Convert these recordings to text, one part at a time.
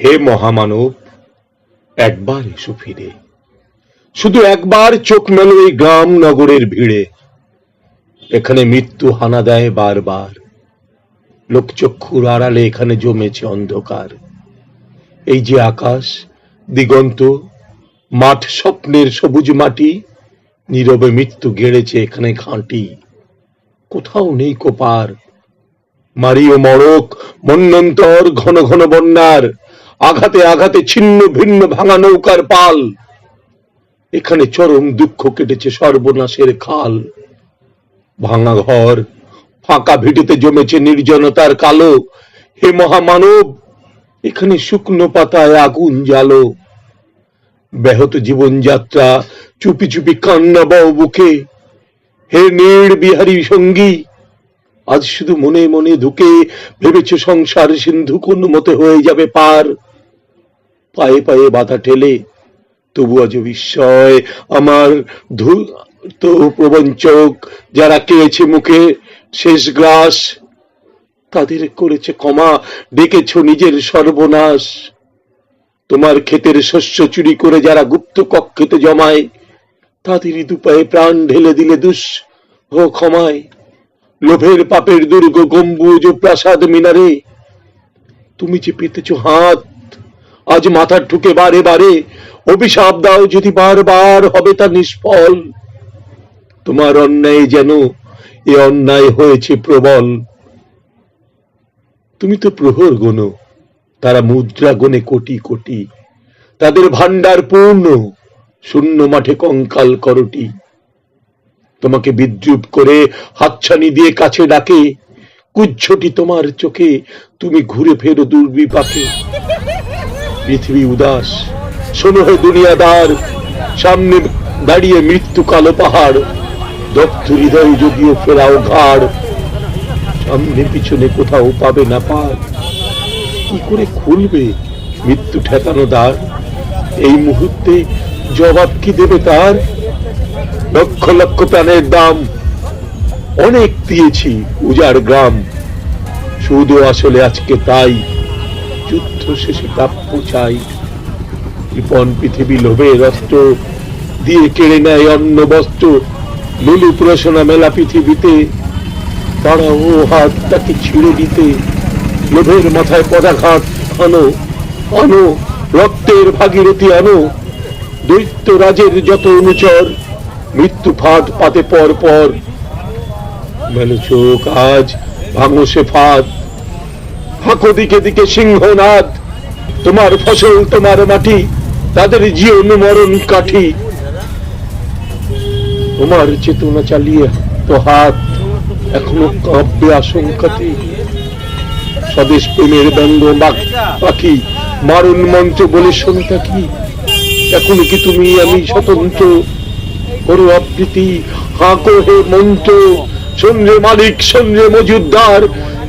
হে মহামানব, একবার এসো ফিরে। শুধু একবার চোখ মেলো এই গ্রাম নগরের ভিড়ে। এখানে মৃত্যু হানা দেয় বারবার। লোকচক্ষুর আড়ালে এখানে জমেছে অন্ধকার। এই যে আকাশ, দিগন্ত, মাঠ স্বপ্নের সবুজ মাটি, নীরবে মৃত্যু গেড়েছে এখানে ঘাঁটি। কোথাও নেই কোপার। মারিও মরক, মন্যন্তর ঘন ঘন বন্যার। আঘাতে আঘাতে ছিন্ন ভিন্ন ভাঙা নৌকার পাল। এখানে চরম দুঃখ কেটেছে সর্বনাশের খাল। ভাঙা ঘর, ফাঁকা ভিটেতে জমেছে নির্জনতার কালো। হে মহামানব, এখানে শুকনো পাতায় আগুন জ্বালো। ব্যাহত জীবনযাত্রা, চুপি চুপি কান্না বও বুকে। হে নীড় বিহারী সঙ্গী আজ শুধু মনে মনে ঢুকে ভেবেছ সংসার সিন্ধু কোন মতে হয়ে যাবে পার? পায়ে পায়ে বাধা ঠেলে, তবু আজ বিস্ময় আমার তো প্রবঞ্চক যারা কেয়েছে মুখে শেষ গ্রাস তাদের করেছে ক্ষমা, ডেকেছ নিজের সর্বনাশ। তোমার ক্ষেতের শস্য চুরি করে যারা গুপ্ত কক্ষেতে জমায়, তাদেরই দুপায়ে প্রাণ ঢেলে দিলে দুষ ও ক্ষমায়। লোভের পাপের দুর্গ গম্বুজ ও প্রাসাদ মিনারে। তুমি যে পেতেছ হাত, আজ মাথার ঠুকে বারে বারে অভিশাপ দাও যদি বারবার হবে তা নিষ্ফল। তোমার অন্যায় যেন এ অন্যায় হয়েছে প্রবল। তুমি তো প্রহর গোনো তারা মুদ্রা গনে কোটি কোটি। তাদের ভান্ডার পূর্ণ, শূন্য মাঠে কঙ্কাল করটি। তোমাকে বিদ্রুপ করে হাতছানি দিয়ে কাছে ডাকে কুচ্ছটি তোমার চোখে, তুমি ঘুরে ফেরো দুর্বিপাকে। পৃথিবী উদাস, শোনো হে দুনিয়াদার, সামনে দাঁড়িয়ে মৃত্যু কালো পাহাড়, দগ্ধ হৃদয় যদিও ফেরাও ঘাড়, সামনে পিছনে কোথাও পাবে না পার। কি করে খুলবে মৃত্যু ঠেকানো দ্বার? এই মুহূর্তে জবাব কি দেবে তার? লক্ষ লক্ষ প্রাণের দাম। অনেক দিয়েছি উজাড় গ্রাম। শুধু আসলে আজকে তাই। যুদ্ধ শেষে প্রাপ্য চাই। কৃপন পৃথিবী লোভে অস্ত্র দিয়ে কেড়ে নেয় অন্ন বস্ত্র। লুলু প্রসনা মেলা পৃথিবীতে। তারা ও হাত তাকে ছিঁড়ে দিতে। লোভের মাথায় পদাঘাত আনো আনো, রক্তের ভাগীরথী আনো। দৈত্য রাজের যত অনুচর মৃত্যু ফাঁদ পাতে পর পর। মেলো চোখ আজ ভাঙো সে ফাঁদ। ফাঁকো দিকে দিকে সিংহনাদ তোমার ফসল, তোমার মাটি, তাদের জীবন মরণ কাঠি। তোমার চেতনা চালিয়ে তো হাত এখনও কাঁপবে আশঙ্কাতে স্বদেশ প্রেমের ব্যঙ্গ পাখি, মারণ মন্ত্র বলে শুনতা কি? এখন কি তুমি আমি স্বতন্ত্র? করো আবৃত্তি হাঁকো হে মন্ত্র সন্ধ্যে মালিক সন্ধ্যে মজুদ্দার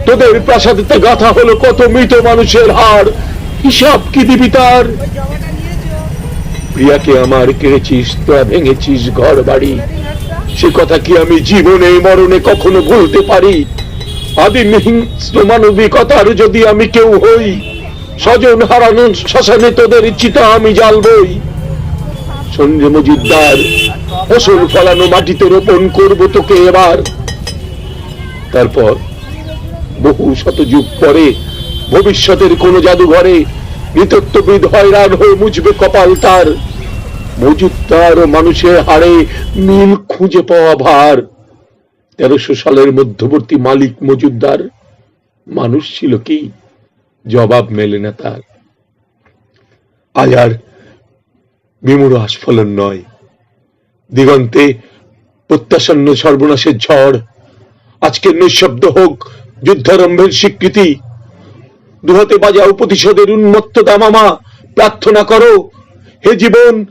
তোদের প্রাসাদেতে গাথা হলো কত মৃত মানুষের হাড়, হিসাব কি দিবি তার? প্রিয়াকে আমার কেড়েছিস, তোরা ভেঙেছিস ঘর বাড়ি সে কথা কি আমি জীবনে মরণে কখনো ভুলতে পারি? আদি হিংস্র মানবিকতার যদি আমি কেউ হই, স্বজন হারানো শ্মশানে তোদের চিতা আমি জ্বালবই সঞ্জয় মজুদ্দার ফসল ফলানো মাটিতে রোপণ করব তোকে এবার। তারপর বহু শত যুগ পরে ভবিষ্যতের কোন জাদুঘরে নৃতত্ববিদ হয়রান হয়ে মুছবে কপাল তার। মজুদ্দার ও মানুষের হাড়ে মিল খুঁজে পাওয়া ভার। তেরোশো সালের মধ্যবর্তী মালিক মজুদ্দার মানুষ ছিল কি? জবাব মেলে না তার। আজ আর বিমূঢ় আস্ফলন নয়। দিগন্তে প্রত্যাসন্ন সর্বনাশের ঝড়। আজকের নিঃশব্দ হোক যুদ্ধারম্ভের স্বীকৃতি। দুহাতে বাজাও প্রতিশোধের উন্মত্ত দামামা। প্রার্থনা করো, হে জীবন